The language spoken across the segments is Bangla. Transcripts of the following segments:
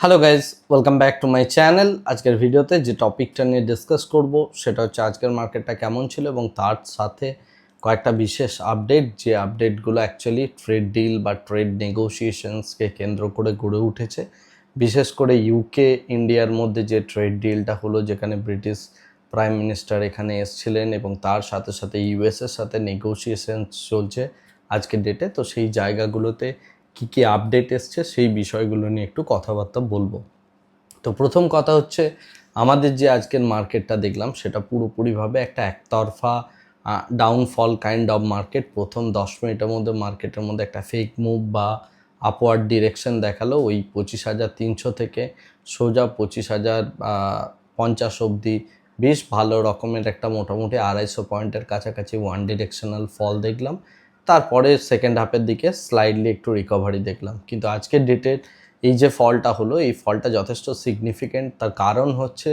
Hello guys welcome back to my channel আজকের ভিডিওতে যে টপিকটা নিয়ে ডিসকাস করব, সেটা হচ্ছে আজকের মার্কেটটা কেমন ছিল এবং তার সাথে কয়েকটা বিশেষ আপডেট যে আপডেটগুলো অ্যাকচুয়ালি ট্রেড ডিল বা ট্রেড নেগোসিয়েশনসকে কেন্দ্র করে গড়ে উঠেছে। বিশেষ করে ইউকে ইন্ডিয়ার মধ্যে যে ট্রেড ডিলটা হলো, যেখানে ব্রিটিশ প্রাইম মিনিস্টার এখানে এসছিলেন এবং তার সাথে সাথে ইউএসের সাথে নেগোসিয়েশন চলছে আজকের ডেটে তো সেই জায়গাগুলোতে কী কী আপডেট এসছে সেই বিষয়গুলো নিয়ে একটু কথাবার্তা বলব। তো প্রথম কথা হচ্ছে, আমাদের যে আজকের মার্কেটটা দেখলাম, সেটা পুরোপুরিভাবে একটা একতরফা ডাউনফল কাইন্ড অফ মার্কেট প্রথম দশ মিনিটের মধ্যে মার্কেটের মধ্যে একটা ফেক মুভ বা আপওয়ার্ড ডিরেকশন দেখাল। ওই পঁচিশ হাজার তিনশো থেকে সোজা পঁচিশ হাজার পঞ্চাশ অবধি বেশ ভালো রকমের একটা মোটামুটি আড়াইশো পয়েন্টের কাছাকাছি ওয়ান ডিরেকশনাল ফল দেখলাম। তারপরে সেকেন্ড হাফের দিকে স্লাইডলি একটু রিকভারি দেখলাম। কিন্তু আজকের ডেটের এই যে ফলটা হলো, এই ফলটা যথেষ্ট সিগনিফিকেন্ট তার কারণ হচ্ছে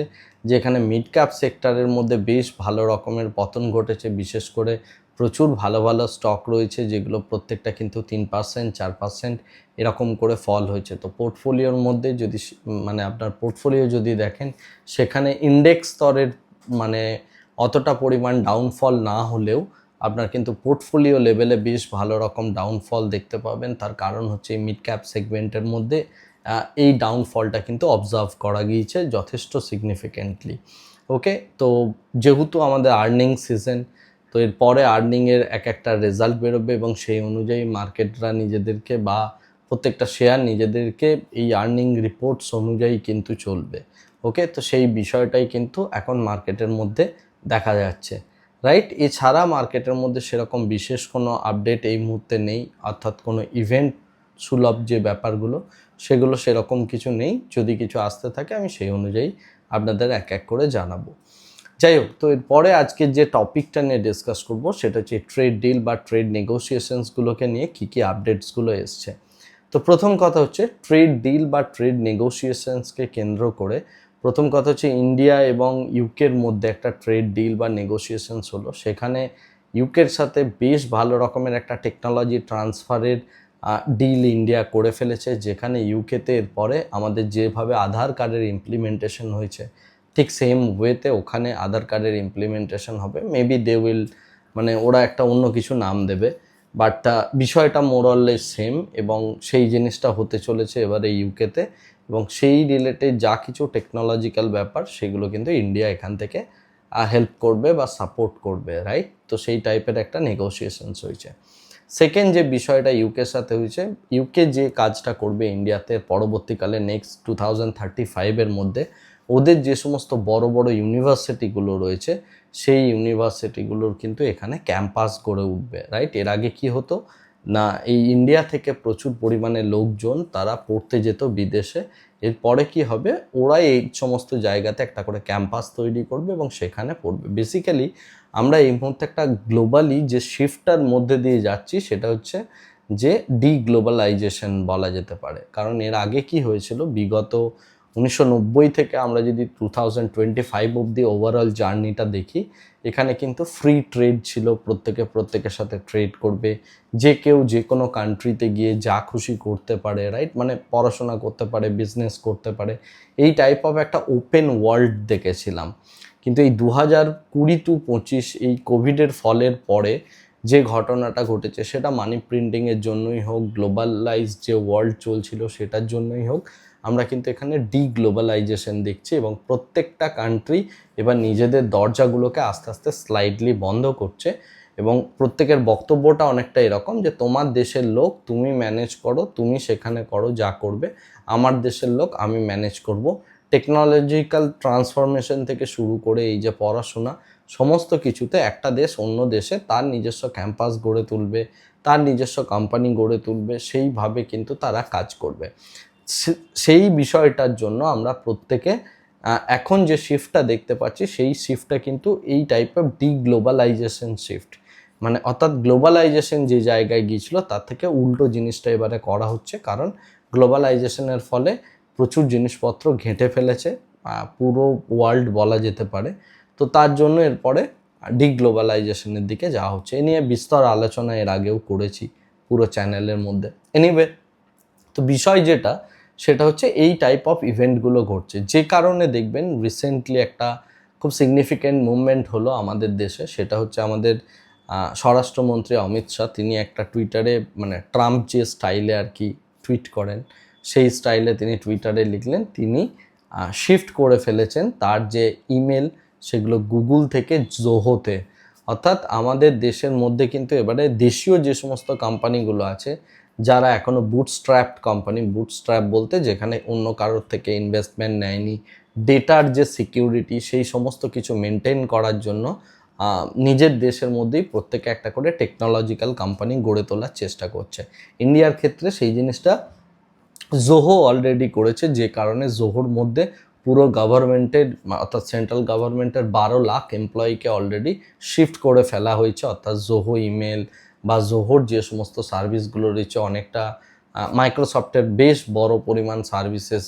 যে এখানে মিড ক্যাপ সেক্টরের মধ্যে বেশ ভালো রকমের পতন ঘটেছে। বিশেষ করে প্রচুর ভালো ভালো স্টক রয়েছে, যেগুলো প্রত্যেকটা কিন্তু তিন পার্সেন্ট চার পার্সেন্ট এরকম করে ফল হয়েছে। তো পোর্টফোলিওর মধ্যে যদি মানে আপনার পোর্টফোলিও যদি দেখেন, সেখানে ইন্ডেক্স স্তরের মানে অতটা পরিমাণ ডাউনফল না হলেও আপনার কিন্তু পোর্টফোলিও লেভেলে বেশ ভালো রকম ডাউনফল দেখতে পাবেন। তার কারণ হচ্ছে মিড ক্যাপ সেগমেন্টের মধ্যে এই ডাউনফলটা কিন্তু অবজার্ভ করা গিয়েছে যথেষ্ট সিগনিফিকেন্টলি ওকে তো যেহেতু আমাদের আর্নিং সিজন তো এরপরে আর্নিংয়ের এক একটা রেজাল্ট বেরোবে এবং সেই অনুযায়ী মার্কেটরা নিজেদেরকে বা প্রত্যেকটা শেয়ার নিজেদেরকে এই আর্নিং রিপোর্টস অনুযায়ী কিন্তু চলবে। ওকে তো সেই বিষয়টাই কিন্তু এখন মার্কেটের মধ্যে দেখা যাচ্ছে। রাইট এছাড়া মার্কেটের মধ্যে সেরকম বিশেষ কোনো আপডেট এই মুহূর্তে নেই, অর্থাৎ কোনো ইভেন্ট সুলভ যে ব্যাপারগুলো, সেগুলো সেরকম কিছু নেই। যদি কিছু আসতে থাকে, আমি সেই অনুযায়ী আপনাদের এক এক করে জানাব। যাই হোক, তো এরপরে আজকে যে টপিকটা নিয়ে ডিসকাস করব, সেটা হচ্ছে ট্রেড ডিল বা ট্রেড নেগোসিয়েশনসগুলোকে নিয়ে কী কী আপডেটসগুলো এসছে। তো প্রথম কথা হচ্ছে ট্রেড ডিল বা ট্রেড নেগোসিয়েশনসকে কেন্দ্র করে প্রথম কথা হচ্ছে ইন্ডিয়া এবং ইউকের মধ্যে একটা ট্রেড ডিল বা নেগোসিয়েশনস হলো। সেখানে ইউকের সাথে বেশ ভালো রকমের একটা টেকনোলজি ট্রান্সফারের ডিল ইন্ডিয়া করে ফেলেছে, যেখানে ইউকেতে এরপরে আমাদের যেভাবে আধার কার্ডের ইমপ্লিমেন্টেশন হয়েছে, ঠিক সেম ওয়েতে ওখানে আধার কার্ডের ইমপ্লিমেন্টেশন হবে। মেবি দে উইল মানে ওরা একটা অন্য কিছু নাম দেবে বাট বিষয়টা মোরাললেস সেম এবং সেই জিনিসটা হতে চলেছে এবারে ইউকেতে। এবং সেই রিলেটেড যা কিছু টেকনোলজিক্যাল ব্যাপার, সেগুলো কিন্তু ইন্ডিয়া এখান থেকে হেল্প করবে বা সাপোর্ট করবে রাইট তো সেই টাইপের একটা নেগোসিয়েশনস হয়েছে। সেকেন্ড যে বিষয়টা ইউকের সাথে হয়েছে ইউকে যে কাজটা করবে ইন্ডিয়াতে পরবর্তীকালে নেক্সট টু থাউজেন্ড থার্টি ফাইভের মধ্যে, ওদের যে সমস্ত বড় বড় ইউনিভার্সিটিগুলো রয়েছে, সেই ইউনিভার্সিটিগুলোর কিন্তু এখানে ক্যাম্পাস গড়ে উঠবে রাইট এর আগে কি হতো? না, এই ইন্ডিয়া থেকে প্রচুর পরিমাণে লোকজন তারা পড়তে যেত বিদেশে। এরপরে কি হবে? ওরা এই সমস্ত জায়গাতে একটা করে ক্যাম্পাস তৈরি করবে এবং সেখানে পড়বে। বেসিক্যালি আমরা এই মুহূর্তে একটা গ্লোবালি যে শিফটটার মধ্যে দিয়ে যাচ্ছি সেটা হচ্ছে যে ডি গ্লোবালাইজেশন বলা যেতে পারে। কারণ এর আগে কি হয়েছিল? বিগত উনিশশো নব্বই থেকে আমরা যদি টু থাউজেন্ড টোয়েন্টি ফাইভ অব্দি ওভারঅল জার্নিটা দেখি এখানে কিন্তু ফ্রি ট্রেড ছিল, প্রত্যেকে প্রত্যেকের সাথে ট্রেড করবে। যে কেউ যে কোনো কান্ট্রিতে গিয়ে যা খুশি করতে পারে রাইট মানে পড়াশোনা করতে পারে বিজনেস করতে পারে। এই টাইপ অফ একটা ওপেন ওয়ার্ল্ড দেখেছিলাম। কিন্তু এই দু হাজার কুড়ি টু পঁচিশ এই কোভিডের ফলের পরে যে ঘটনাটা ঘটেছে, সেটা মানি প্রিন্টিংয়ের জন্যই হোক গ্লোবালাইজ যে ওয়ার্ল্ড চলছিল, সেটার জন্যই হোক আমরা কিন্তু এখানে ডি গ্লোবালাইজেশন দেখছি এবং প্রত্যেকটা কান্ট্রি এবার নিজেদের দরজাগুলোকে আস্তে আস্তে স্লাইডলি বন্ধ করছে এবং প্রত্যেকের বক্তব্যটা অনেকটা এরকম যে তোমার দেশের লোক তুমি ম্যানেজ করো, তুমি সেখানে করো, যা করবে। আমার দেশের লোক, আমি ম্যানেজ করব। টেকনোলজিক্যাল ট্রান্সফরমেশন থেকে শুরু করে এই যে পড়াশোনা, সমস্ত কিছুতে একটা দেশ অন্য দেশে তার নিজস্ব ক্যাম্পাস গড়ে তুলবে, তার নিজস্ব কোম্পানি গড়ে তুলবে, সেইভাবে কিন্তু তারা কাজ করবে। সেই বিষয়টার জন্য আমরা প্রত্যেকে এখন যে শিফটটা দেখতে পাচ্ছি, সেই শিফটটা কিন্তু এই type of D globalization shift মানে অর্থাৎ গ্লোবালাইজেশন যে জায়গায় গিয়েছিল, তার থেকে উল্টো জিনিসটা এবারে করা হচ্ছে। কারণ গ্লোবালাইজেশনের ফলে প্রচুর জিনিসপত্র ঘেঁটে ফেলেছে পুরো ওয়ার্ল্ড বলা যেতে পারে। তো তার জন্য এরপরে ডিগ্লোবালাইজেশনের দিকে যাওয়া হচ্ছে। এ নিয়ে বিস্তর আলোচনা এর আগেও করেছি পুরো চ্যানেলের মধ্যে। এনিওয়ে তো বিষয় যেটা সেটা হচ্ছে এই টাইপ অফ ইভেন্টগুলো ঘটছে। যে কারণে দেখবেন রিসেন্টলি একটা খুব সিগনিফিক্যান্ট মুভমেন্ট হলো আমাদের দেশে। সেটা হচ্ছে আমাদের স্বরাষ্ট্রমন্ত্রী অমিত শাহ, তিনি একটা টুইটারে মানে ট্রাম্প যে স্টাইলে আর কি টুইট করেন, সেই স্টাইলে তিনি টুইটারে লিখলেন। তিনি শিফট করে ফেলেছেন তার যে ইমেল সেগুলো গুগল থেকে জোহোতে অর্থাৎ আমাদের দেশের মধ্যে কিন্তু এবারে দেশীয় যে সমস্ত কোম্পানিগুলো আছে যারা এখনও বুটস্ট্র্যাপড কোম্পানি বুটস্ট্র্যাপ বলতে যেখানে অন্য কারোর থেকে ইনভেস্টমেন্ট নেয়নি ডেটার যে সিকিউরিটি সেই সমস্ত কিছু মেনটেন করার জন্য নিজের দেশের মধ্যেই প্রত্যেকে একটা করে টেকনোলজিক্যাল কোম্পানি গড়ে তোলার চেষ্টা করছে। ইন্ডিয়ার ক্ষেত্রে সেই জিনিসটা জোহো অলরেডি করেছে, যে কারণে জোহোর মধ্যে পুরো গভর্নমেন্টের অর্থাৎ সেন্ট্রাল গভর্নমেন্টের বারো লাখ এমপ্লয়িকে অলরেডি শিফট করে ফেলা হয়েছে, অর্থাৎ জোহো ইমেল বা জোহর যে সমস্ত সার্ভিসগুলো রয়েছে অনেকটা মাইক্রোসফটের বেশ বড় পরিমাণ সার্ভিসেস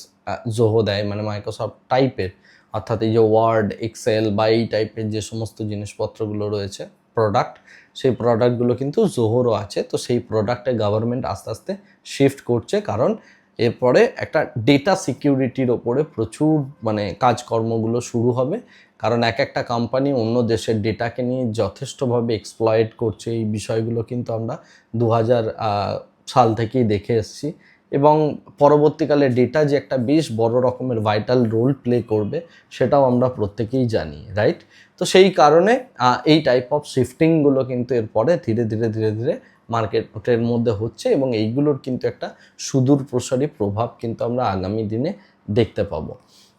জোহো দেয়। মানে মাইক্রোসফট টাইপের অর্থাৎ এই যে ওয়ার্ড এক্সেল বা এই টাইপের যে সমস্ত জিনিসপত্রগুলো রয়েছে প্রোডাক্ট সেই প্রোডাক্টগুলো কিন্তু জোহরও আছে। তো সেই প্রোডাক্টে গভর্নমেন্ট আস্তে আস্তে শিফট করছে কারণ এরপরে একটা ডেটা সিকিউরিটির ওপরে প্রচুর মানে কাজকর্মগুলো শুরু হবে। কারণ এক একটা কোম্পানি অন্য দেশের ডেটাকে নিয়ে যথেষ্টভাবে এক্সপ্লয়েট করছে। এই বিষয়গুলো কিন্তু আমরা দু হাজার সাল থেকেই দেখে এসেছি এবং পরবর্তীকালে ডেটা যে একটা বেশ বড় রকমের ভাইটাল রোল প্লে করবে সেটাও আমরা প্রত্যেকেই জানি রাইট তো সেই কারণে এই টাইপ অফ শিফটিংগুলো কিন্তু এরপরে ধীরে ধীরে ধীরে ধীরে মার্কেটের মধ্যে হচ্ছে এবং এইগুলোর কিন্তু একটা সুদূর প্রসারী প্রভাব কিন্তু আমরা আগামী দিনে দেখতে পাবো।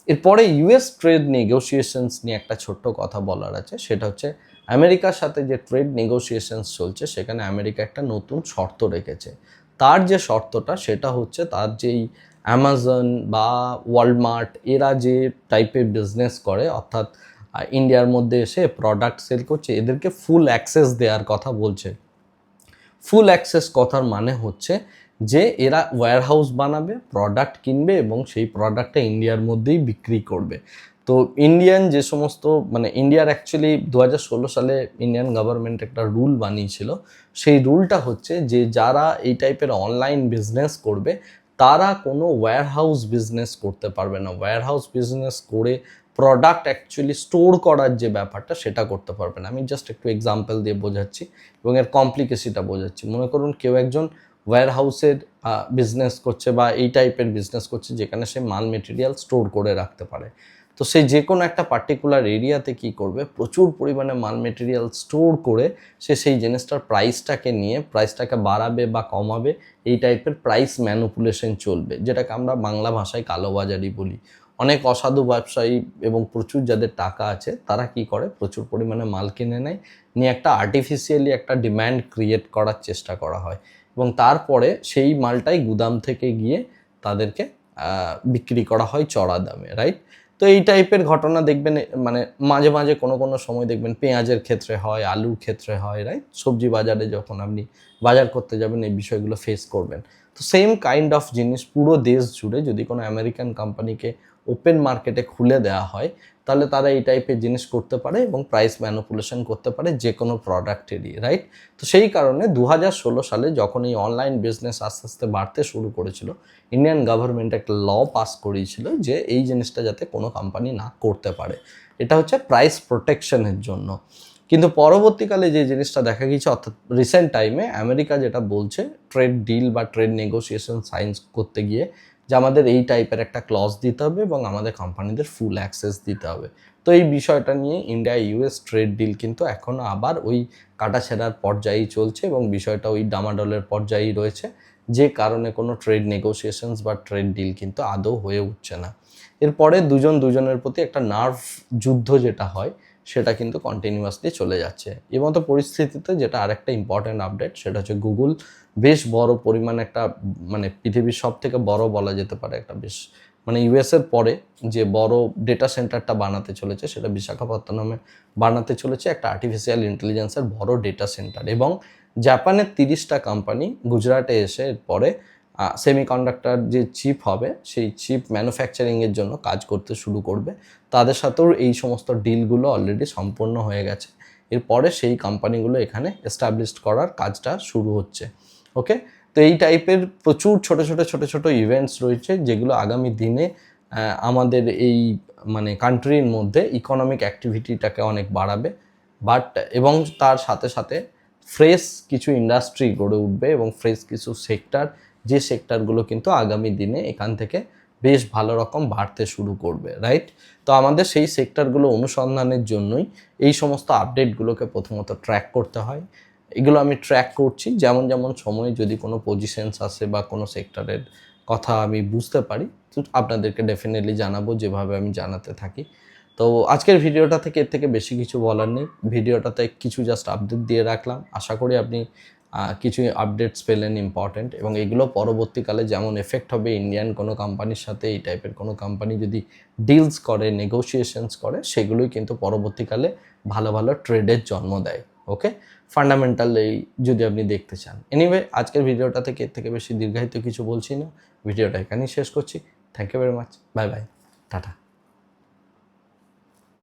এরপরে ইউএস ট্রেড নেগোসিয়েশনস নিয়ে একটা ছোট্ট কথা বলার আছে, সেটা হচ্ছে আমেরিকার সাথে যে ট্রেড নেগোসিয়েশনস চলছে, সেখানে আমেরিকা একটা নতুন শর্ত রেখেছে। তার যে শর্তটা, সেটা হচ্ছে তার যেই অ্যামাজন বা ওয়ালমার্ট এরা যে টাইপের বিজনেস করে, অর্থাৎ ইন্ডিয়ার মধ্যে এসে প্রোডাক্ট সেল করছে, এদেরকে ফুল অ্যাক্সেস দেওয়ার কথা বলছে। ফুল অ্যাক্সেস কথার মানে হচ্ছে যে এরা ওয়্যারহাউস বানাবে প্রোডাক্ট কিনবে এবং সেই প্রোডাক্টটা ইন্ডিয়ার মধ্যেই বিক্রি করবে। তো ইন্ডিয়ান যে সমস্ত মানে ইন্ডিয়ার অ্যাকচুয়ালি দু সালে ইন্ডিয়ান গভর্নমেন্ট একটা রুল বানিয়েছিল। সেই রুলটা হচ্ছে যে যারা এই টাইপের অনলাইন বিজনেস করবে, তারা কোনো ওয়্যারহাউস বিজনেস করতে পারবে না। ওয়্যারহাউস বিজনেস করে প্রোডাক্ট অ্যাকচুয়ালি স্টোর করার যে ব্যাপারটা, সেটা করতে পারবে না। আমি জাস্ট একটু এক্সাম্পল দিয়ে বোঝাচ্ছি এবং এর কমপ্লিকেসিটা বোঝাচ্ছি। মনে করুন কেউ একজন ওয়্যারহাউসের বিজনেস করছে বা এই টাইপের বিজনেস করছে যেখানে সে মাল মেটেরিয়াল স্টোর করে রাখতে পারে। তো সে যে কোনো একটা পার্টিকুলার এরিয়াতে কি করবে? প্রচুর পরিমাণে মাল মেটেরিয়াল স্টোর করে সে সেই জিনিসটার প্রাইসটাকে নিয়ে প্রাইসটাকে বাড়াবে বা কমাবে, এই টাইপের প্রাইস ম্যানুপুলেশন চলবে। যেটাকে আমরা বাংলা ভাষায় কালোবাজারি বলি। অনেক অসাধু ব্যবসায়ী এবং প্রচুর যাদের টাকা আছে, তারা কি করে? প্রচুর পরিমাণে মাল কিনে নেয়। নিয়ে একটা আর্টিফিশিয়ালি একটা ডিম্যান্ড ক্রিয়েট করার চেষ্টা করা হয়। এবং তারপরে সেই মালটাই গুদাম থেকে গিয়ে তাদেরকে বিক্রি করা হয় চড়া দামে রাইট তো এই টাইপের ঘটনা দেখবেন মানে মাঝে মাঝে কোনো কোনো সময় দেখবেন পেঁয়াজের ক্ষেত্রে হয়, আলুর ক্ষেত্রে হয় রাইট সবজি বাজারে যখন আপনি বাজার করতে যাবেন, এই বিষয়গুলো ফেস করবেন। তো সেম কাইন্ড অফ জিনিস পুরো দেশ জুড়ে যদি কোনো আমেরিকান কোম্পানিকে ওপেন মার্কেটে খুলে দেওয়া হয় তাহলে তারা এই টাইপের জিনিস করতে পারে এবং প্রাইস ম্যানুপুলেশন করতে পারে যে কোনো প্রোডাক্টেরই রাইট তো সেই কারণে দু হাজার ষোলো সালে যখন এই অনলাইন বিজনেস আস্তে আস্তে বাড়তে শুরু করেছিল ইন্ডিয়ান গভর্নমেন্ট একটা ল পাস করিয়েছিল যে এই জিনিসটা যাতে কোনো কোম্পানি না করতে পারে। এটা হচ্ছে প্রাইস প্রোটেকশনের জন্য। কিন্তু পরবর্তীকালে যে জিনিসটা দেখা গিয়েছে, অর্থাৎ রিসেন্ট টাইমে আমেরিকা যেটা বলছে ট্রেড ডিল বা ট্রেড নেগোসিয়েশন সাইন্স করতে গিয়ে যে আমাদের এই টাইপের একটা ক্লজ দিতে হবে এবং আমাদের কোম্পানিদের ফুল অ্যাক্সেস দিতে হবে। তো এই বিষয়টা নিয়ে ইন্ডিয়া ইউএস ট্রেড ডিল কিন্তু এখনও আবার ওই কাটাছেড়ার পর্যায়েই চলছে এবং বিষয়টা ওই ডামাডলের পর্যায়েই রয়েছে। যে কারণে কোনো ট্রেড নেগোসিয়েশনস বা ট্রেড ডিল কিন্তু আদৌ হয়ে উঠছে না। এরপরে দুজন দুজনের প্রতি একটা নার্ভ যুদ্ধ যেটা হয় সেটা কিন্তু কন্টিনিউয়াসলি চলে যাচ্ছে। এই মতো পরিস্থিতিতে যেটা আরেকটা ইম্পর্ট্যান্ট আপডেট সেটা হচ্ছে গুগল বেশ বড় পরিমাণ একটা মানে পৃথিবীর সব থেকে বড় বলা যেতে পারে একটা বেশ মানে ইউএসের পরে যে বড় ডেটা সেন্টারটা বানাতে চলেছে, সেটা বিশাখাপত্তনমে বানাতে চলেছে একটা আর্টিফিশিয়াল ইন্টেলিজেন্সের বড় ডেটা সেন্টার এবং জাপানের তিরিশটা কোম্পানি গুজরাটে এসে পরে সেমিকন্ডাক্টর যে চিপ হবে, সেই চিপ ম্যানুফ্যাকচারিংয়ের জন্য কাজ করতে শুরু করবে। তাদের সাথেও এই সমস্ত ডিলগুলো অলরেডি সম্পন্ন হয়ে গেছে। এরপরে সেই কোম্পানিগুলো এখানে এস্টাবলিশড করার কাজটা শুরু হচ্ছে। ওকে? তো এই টাইপের প্রচুর ছোট ছোট ছোট ছোট ইভেন্টস রয়েছে, যেগুলো আগামী দিনে আমাদের এই মানে কান্ট্রির মধ্যে ইকোনমিক অ্যাক্টিভিটিটাকে অনেক বাড়াবে। বাট এবং তার সাথে সাথে ফ্রেশ কিছু ইন্ডাস্ট্রি গড়ে উঠবে এবং ফ্রেশ কিছু সেক্টর যে সেক্টরগুলো কিন্তু আগামী দিনে এখান থেকে বেশ ভালো রকম বাড়তে শুরু করবে রাইট তো আমাদের সেই সেক্টরগুলো অনুসন্ধানের জন্যই এই সমস্ত আপডেটগুলোকে প্রথমত ট্র্যাক করতে হয়। এগুলো আমি ট্র্যাক করছি, যেমন যেমন সময়ে যদি কোনো পজিশনস আসে বা কোনো সেক্টরের কথা আমি বুঝতে পারি, তো আপনাদেরকে ডেফিনেটলি জানাব, যেভাবে আমি জানাতে থাকি। তো আজকের ভিডিওটা থেকে এর থেকে বেশি কিছু বলার নেই। ভিডিওটাতে কিছু জাস্ট আপডেট দিয়ে রাখলাম। আশা করি আপনি কিছু আপডেটস পেলেন ইম্পর্ট্যান্ট এবং এগুলো পরবর্তীকালে যেমন এফেক্ট হবে ইন্ডিয়ান কোনো কোম্পানির সাথে, এই টাইপের কোনো কোম্পানি যদি ডিলস করে নেগোসিয়েশনস করে, সেগুলোই কিন্তু পরবর্তীকালে ভালো ভালো ট্রেডের জন্ম দেয় ওকে ফান্ডামেন্টাল এই যদি আপনি দেখতে চান। এনিওয়ে আজকের ভিডিওটা থেকে এর থেকে বেশি দীর্ঘায়িত কিছু বলছি না। ভিডিওটা এখানেই শেষ করছি। Thank you very much bye bye tata.